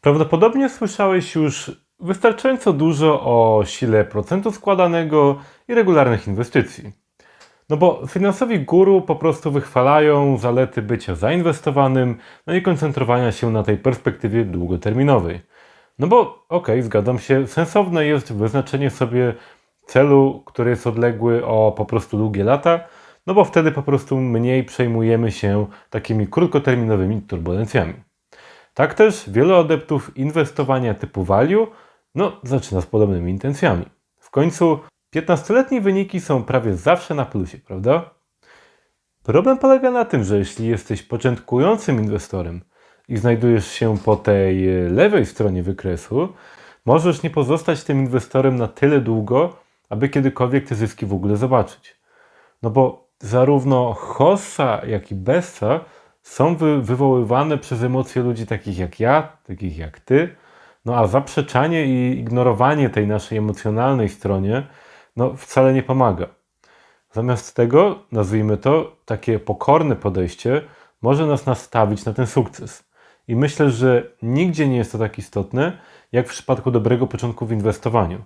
Prawdopodobnie słyszałeś już wystarczająco dużo o sile procentu składanego i regularnych inwestycji. No bo finansowi guru po prostu wychwalają zalety bycia zainwestowanym, no i koncentrowania się na tej perspektywie długoterminowej. No bo okej, zgadzam się, sensowne jest wyznaczenie sobie celu, który jest odległy o po prostu długie lata, no bo wtedy po prostu mniej przejmujemy się takimi krótkoterminowymi turbulencjami. Tak też wielu adeptów inwestowania typu value no, zaczyna z podobnymi intencjami. W końcu 15-letnie wyniki są prawie zawsze na plusie, prawda? Problem polega na tym, że jeśli jesteś początkującym inwestorem i znajdujesz się po tej e, lewej stronie wykresu, możesz nie pozostać tym inwestorem na tyle długo, aby kiedykolwiek te zyski w ogóle zobaczyć. No bo zarówno hossa, jak i bessa są wy wywoływane przez emocje ludzi takich jak ja, takich jak ty. No a zaprzeczanie i ignorowanie tej naszej emocjonalnej stronie no, wcale nie pomaga. Zamiast tego, nazwijmy to, takie pokorne podejście może nas nastawić na ten sukces. I myślę, że nigdzie nie jest to tak istotne, jak w przypadku dobrego początku w inwestowaniu.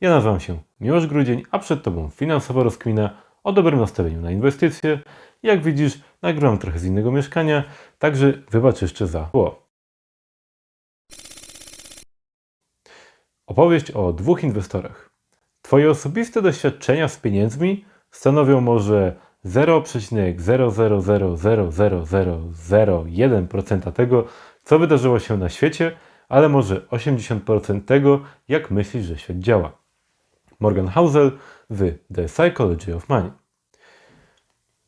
Ja nazywam się Miłosz Grudzień, a przed Tobą finansowa rozkmina o dobrym nastawieniu na inwestycje. Jak widzisz, nagrywam trochę z innego mieszkania, także wybacz jeszcze za tło. Opowieść o dwóch inwestorach. Twoje osobiste doświadczenia z pieniędzmi stanowią może 0,0000001% tego, co wydarzyło się na świecie, ale może 80% tego, jak myślisz, że świat działa. Morgan Housel w The Psychology of Money.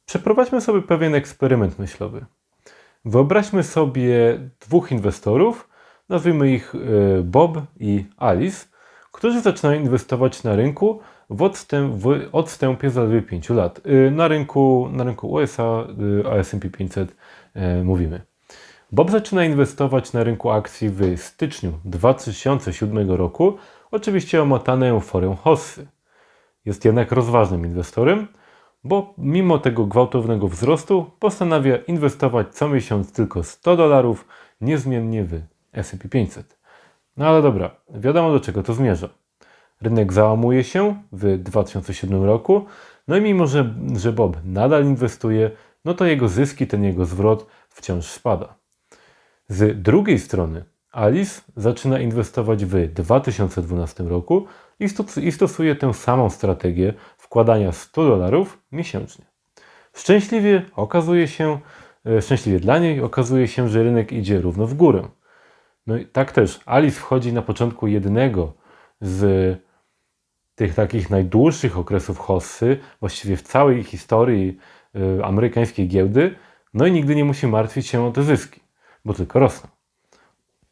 Przeprowadźmy sobie pewien eksperyment myślowy. Wyobraźmy sobie dwóch inwestorów, nazwijmy ich y, Bob i Alice, którzy zaczynają inwestować na rynku w, odstęp, w odstępie zaledwie 5 lat. Y, na rynku, na rynku USA, y, S&P 500 mówimy. Bob zaczyna inwestować na rynku akcji w styczniu 2007 roku, oczywiście omotane euforią hossy. Jest jednak rozważnym inwestorem, bo mimo tego gwałtownego wzrostu postanawia inwestować co miesiąc tylko 100 dolarów niezmiennie w S&P 500. No ale dobra, wiadomo do czego to zmierza. Rynek załamuje się w 2007 roku, no i mimo, że, że Bob nadal inwestuje, no to jego zyski, ten jego zwrot wciąż spada. Z drugiej strony Alice zaczyna inwestować w 2012 roku i stosuje tę samą strategię wkładania 100 dolarów miesięcznie. Szczęśliwie okazuje się, e, szczęśliwie dla niej okazuje się, że rynek idzie równo w górę. No i tak też Alice wchodzi na początku jednego z tych takich najdłuższych okresów hossy, właściwie w całej historii e, amerykańskiej giełdy, no i nigdy nie musi martwić się o te zyski, bo tylko rosną.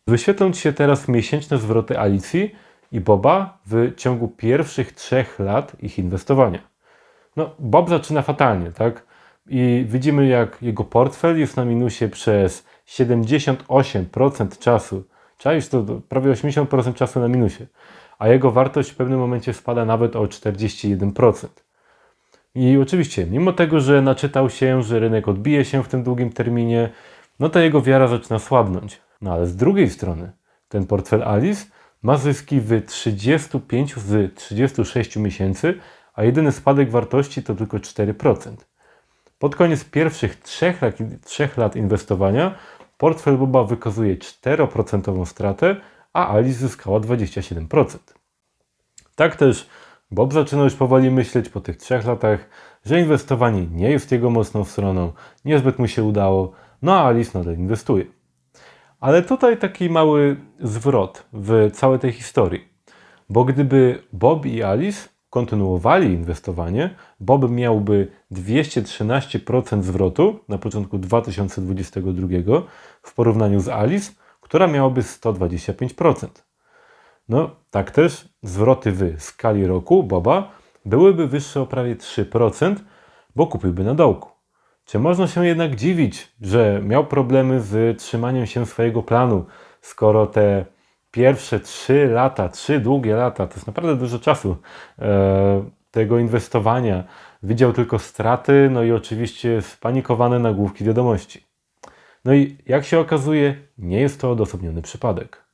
Wyświetlą Ci się teraz miesięczne zwroty Alicji i Boba w ciągu pierwszych trzech lat ich inwestowania. No, Bob zaczyna fatalnie, tak? I widzimy, jak jego portfel jest na minusie przez 78% czasu. Czaisz to prawie 80% czasu na minusie. A jego wartość w pewnym momencie spada nawet o 41%. I oczywiście, mimo tego, że naczytał się, że rynek odbije się w tym długim terminie, no to jego wiara zaczyna słabnąć. No ale z drugiej strony, ten portfel Alice ma zyski w 35 z 36 miesięcy, a jedyny spadek wartości to tylko 4%. Pod koniec pierwszych 3 lat, 3 lat inwestowania portfel Boba wykazuje 4% stratę, a Alice zyskała 27%. Tak też Bob zaczyna już powoli myśleć po tych 3 latach, że inwestowanie nie jest jego mocną stroną, niezbyt mu się udało, no a Alice nadal inwestuje. Ale tutaj taki mały zwrot w całej tej historii. Bo gdyby Bob i Alice kontynuowali inwestowanie, Bob miałby 213% zwrotu na początku 2022 w porównaniu z Alice, która miałaby 125%. No, tak też zwroty w skali roku Boba byłyby wyższe o prawie 3%, bo kupiłby na dołku. Czy można się jednak dziwić, że miał problemy z trzymaniem się swojego planu, skoro te pierwsze trzy lata, trzy długie lata, to jest naprawdę dużo czasu e, tego inwestowania, widział tylko straty, no i oczywiście spanikowane nagłówki wiadomości. No i jak się okazuje, nie jest to odosobniony przypadek.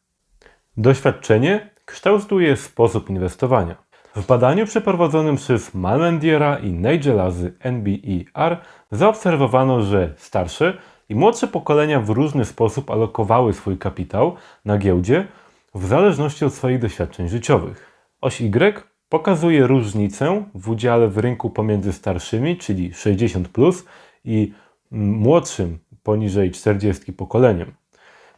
Doświadczenie kształtuje sposób inwestowania. W badaniu przeprowadzonym przez Malmendiera i Nigela z NBER zaobserwowano, że starsze i młodsze pokolenia w różny sposób alokowały swój kapitał na giełdzie w zależności od swoich doświadczeń życiowych. Oś Y pokazuje różnicę w udziale w rynku pomiędzy starszymi, czyli 60 plus, i młodszym, poniżej 40 pokoleniem.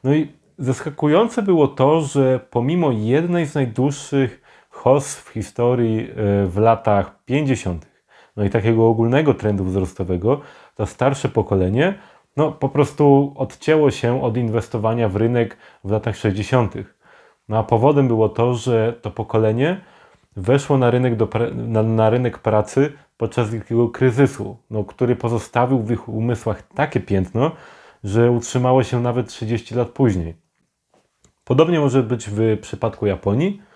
No i zaskakujące było to, że pomimo jednej z najdłuższych HOS w historii e, w latach 50., no i takiego ogólnego trendu wzrostowego, to starsze pokolenie no, po prostu odcięło się od inwestowania w rynek w latach 60. No a powodem było to, że to pokolenie weszło na rynek, do, na, na rynek pracy podczas wielkiego kryzysu, no, który pozostawił w ich umysłach takie piętno, że utrzymało się nawet 30 lat później. Podobnie może być w przypadku Japonii.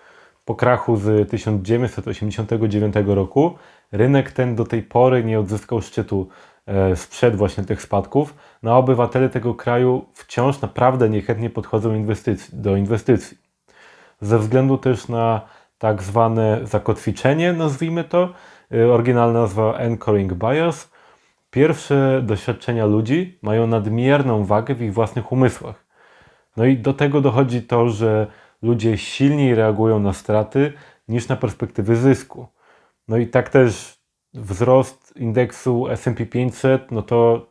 Po krachu z 1989 roku rynek ten do tej pory nie odzyskał szczytu e, sprzed właśnie tych spadków, no a obywatele tego kraju wciąż naprawdę niechętnie podchodzą inwestycji, do inwestycji. Ze względu też na tak zwane zakotwiczenie, nazwijmy to, e, oryginalna nazwa Anchoring Bias, pierwsze doświadczenia ludzi mają nadmierną wagę w ich własnych umysłach. No i do tego dochodzi to, że ludzie silniej reagują na straty niż na perspektywy zysku. No i tak też wzrost indeksu S&P 500, no to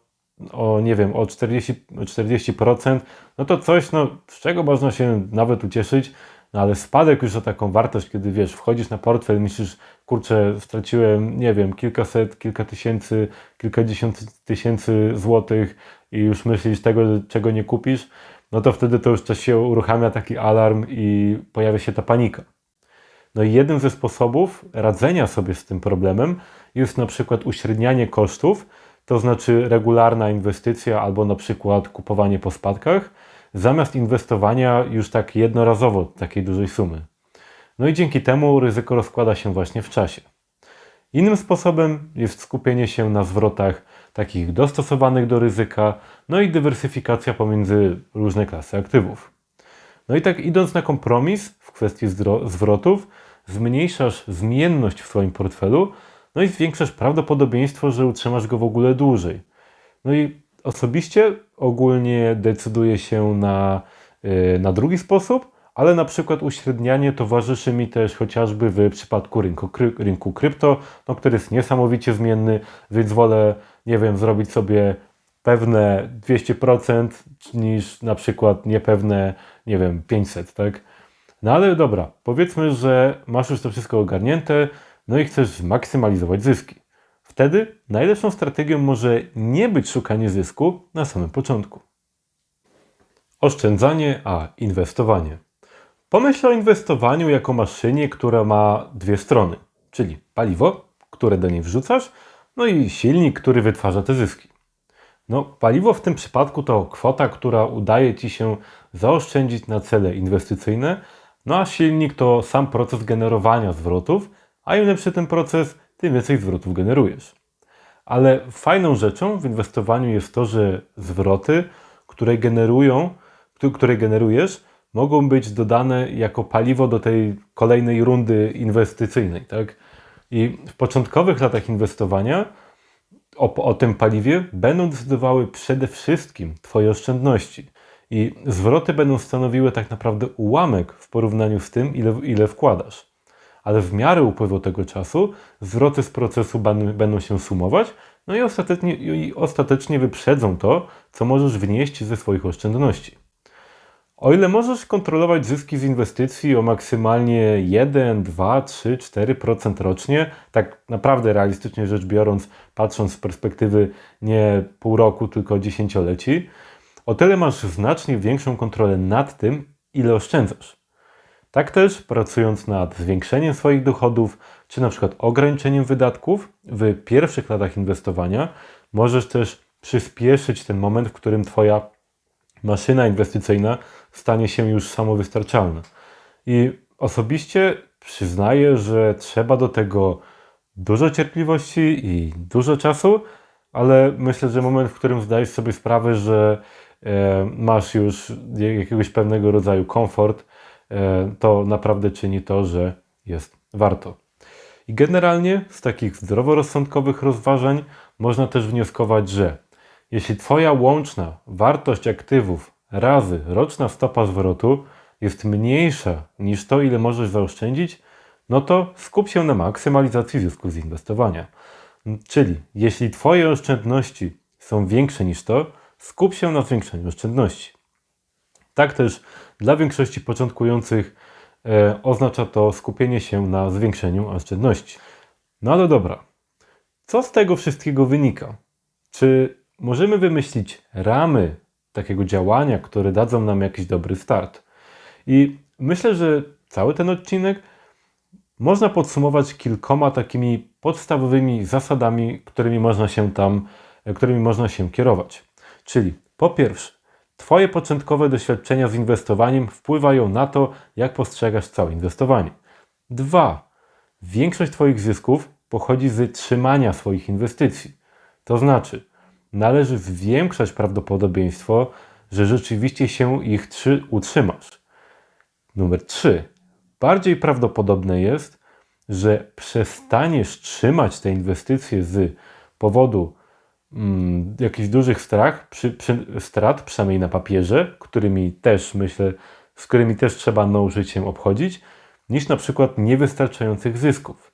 o nie wiem, o 40%, 40% no to coś, no, z czego można się nawet ucieszyć, no ale spadek już o taką wartość, kiedy wiesz, wchodzisz na portfel, myślisz, kurczę, straciłem, nie wiem, kilkaset, kilka tysięcy, kilkadziesiąt tysięcy złotych i już myślisz tego, czego nie kupisz, no to wtedy to już coś się uruchamia taki alarm i pojawia się ta panika. No i jednym ze sposobów radzenia sobie z tym problemem jest na przykład uśrednianie kosztów, to znaczy regularna inwestycja albo na przykład kupowanie po spadkach, zamiast inwestowania już tak jednorazowo takiej dużej sumy. No i dzięki temu ryzyko rozkłada się właśnie w czasie. Innym sposobem jest skupienie się na zwrotach takich dostosowanych do ryzyka, no i dywersyfikacja pomiędzy różne klasy aktywów. No i tak idąc na kompromis w kwestii zwrotów, zmniejszasz zmienność w swoim portfelu, no i zwiększasz prawdopodobieństwo, że utrzymasz go w ogóle dłużej. No i osobiście ogólnie decyduję się na, y, na drugi sposób, ale na przykład uśrednianie towarzyszy mi też chociażby w przypadku rynku, rynku krypto, no, który jest niesamowicie zmienny, więc wolę, nie wiem, zrobić sobie pewne 200% niż na przykład niepewne, nie wiem, 500, tak? No ale dobra, powiedzmy, że masz już to wszystko ogarnięte, no i chcesz maksymalizować zyski. Wtedy najlepszą strategią może nie być szukanie zysku na samym początku. Oszczędzanie a inwestowanie. Pomyśl o inwestowaniu jako maszynie, która ma dwie strony, czyli paliwo, które do niej wrzucasz, no i silnik, który wytwarza te zyski. No, paliwo w tym przypadku to kwota, która udaje Ci się zaoszczędzić na cele inwestycyjne, no a silnik to sam proces generowania zwrotów, a im lepszy ten proces, tym więcej zwrotów generujesz. Ale fajną rzeczą w inwestowaniu jest to, że zwroty, które generują, które generujesz, mogą być dodane jako paliwo do tej kolejnej rundy inwestycyjnej. Tak? I w początkowych latach inwestowania o, o tym paliwie będą decydowały przede wszystkim Twoje oszczędności. I zwroty będą stanowiły tak naprawdę ułamek w porównaniu z tym, ile, ile wkładasz. Ale w miarę upływu tego czasu zwroty z procesu będą się sumować, no i ostatecznie, i ostatecznie wyprzedzą to, co możesz wnieść ze swoich oszczędności. O ile możesz kontrolować zyski z inwestycji o maksymalnie 1, 2, 3, 4% rocznie, tak naprawdę realistycznie rzecz biorąc, patrząc z perspektywy nie pół roku, tylko dziesięcioleci, o tyle masz znacznie większą kontrolę nad tym, ile oszczędzasz. Tak też pracując nad zwiększeniem swoich dochodów, czy na przykład ograniczeniem wydatków w pierwszych latach inwestowania, możesz też przyspieszyć ten moment, w którym Twoja maszyna inwestycyjna stanie się już samowystarczalna. I osobiście przyznaję, że trzeba do tego dużo cierpliwości i dużo czasu, ale myślę, że moment, w którym zdajesz sobie sprawę, że e, masz już jakiegoś pewnego rodzaju komfort, e, to naprawdę czyni to, że jest warto. I generalnie z takich zdroworozsądkowych rozważań można też wnioskować, że jeśli Twoja łączna wartość aktywów razy roczna stopa zwrotu jest mniejsza niż to, ile możesz zaoszczędzić, no to skup się na maksymalizacji zysku z inwestowania. Czyli jeśli Twoje oszczędności są większe niż to, skup się na zwiększeniu oszczędności. Tak też dla większości początkujących e, oznacza to skupienie się na zwiększeniu oszczędności. No ale dobra, co z tego wszystkiego wynika? Czy możemy wymyślić ramy takiego działania, które dadzą nam jakiś dobry start? I myślę, że cały ten odcinek można podsumować kilkoma takimi podstawowymi zasadami, którymi można się tam, którymi można się kierować. Czyli po pierwsze, Twoje początkowe doświadczenia z inwestowaniem wpływają na to, jak postrzegasz całe inwestowanie. Dwa, większość Twoich zysków pochodzi z trzymania swoich inwestycji. To znaczy, należy zwiększać prawdopodobieństwo, że rzeczywiście się ich trzy utrzymasz. Numer 3. Bardziej prawdopodobne jest, że przestaniesz trzymać te inwestycje z powodu mm, jakichś dużych strach, przy, przy, strat, przynajmniej na papierze, którymi też myślę, z którymi też trzeba nauczyć się obchodzić, niż na przykład niewystarczających zysków.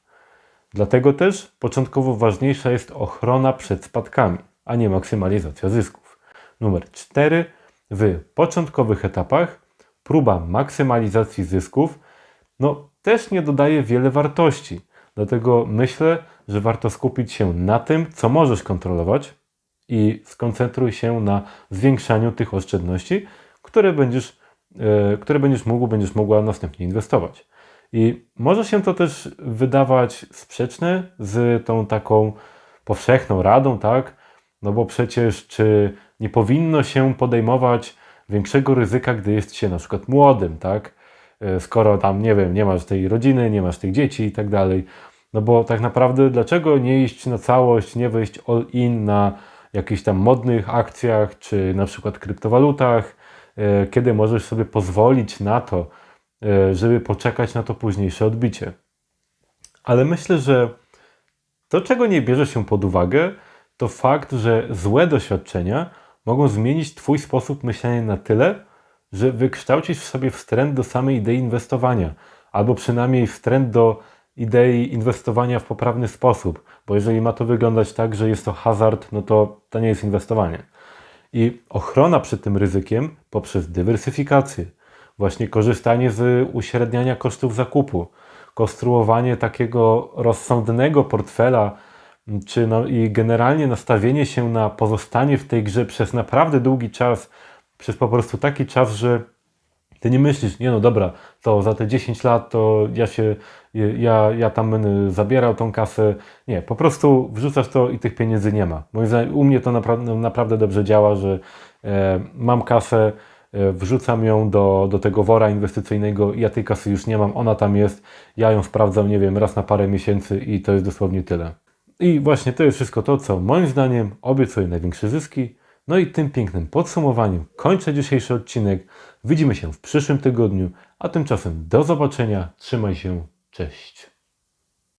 Dlatego też początkowo ważniejsza jest ochrona przed spadkami, a nie maksymalizacja zysków. Numer 4. W początkowych etapach próba maksymalizacji zysków no, też nie dodaje wiele wartości. Dlatego myślę, że warto skupić się na tym, co możesz kontrolować i skoncentruj się na zwiększaniu tych oszczędności, które będziesz, e, które będziesz mógł, będziesz mogła następnie inwestować. I może się to też wydawać sprzeczne z tą taką powszechną radą, tak? No bo przecież czy nie powinno się podejmować większego ryzyka, gdy jest się na przykład młodym, tak? E, skoro tam, nie wiem, nie masz tej rodziny, nie masz tych dzieci i tak dalej. No bo tak naprawdę dlaczego nie iść na całość, nie wejść all in na jakichś tam modnych akcjach, czy na przykład kryptowalutach, e, kiedy możesz sobie pozwolić na to, e, żeby poczekać na to późniejsze odbicie. Ale myślę, że to, czego nie bierze się pod uwagę, to fakt, że złe doświadczenia mogą zmienić Twój sposób myślenia na tyle, że wykształcisz w sobie wstręt do samej idei inwestowania, albo przynajmniej wstręt do idei inwestowania w poprawny sposób, bo jeżeli ma to wyglądać tak, że jest to hazard, no to to nie jest inwestowanie. I ochrona przed tym ryzykiem poprzez dywersyfikację, właśnie korzystanie z uśredniania kosztów zakupu, konstruowanie takiego rozsądnego portfela, czy no, i generalnie nastawienie się na pozostanie w tej grze przez naprawdę długi czas, przez po prostu taki czas, że ty nie myślisz, nie no dobra, to za te 10 lat to ja się, ja, ja tam będę zabierał tą kasę. Nie, po prostu wrzucasz to i tych pieniędzy nie ma. Moim zdaniem u mnie to naprawdę, naprawdę dobrze działa, że e, mam kasę, e, wrzucam ją do, do tego wora inwestycyjnego, ja tej kasy już nie mam, ona tam jest, ja ją sprawdzam, nie wiem, raz na parę miesięcy i to jest dosłownie tyle. I właśnie to jest wszystko to, co moim zdaniem obiecuje największe zyski. No i tym pięknym podsumowaniem kończę dzisiejszy odcinek. Widzimy się w przyszłym tygodniu, a tymczasem do zobaczenia. Trzymaj się. Cześć.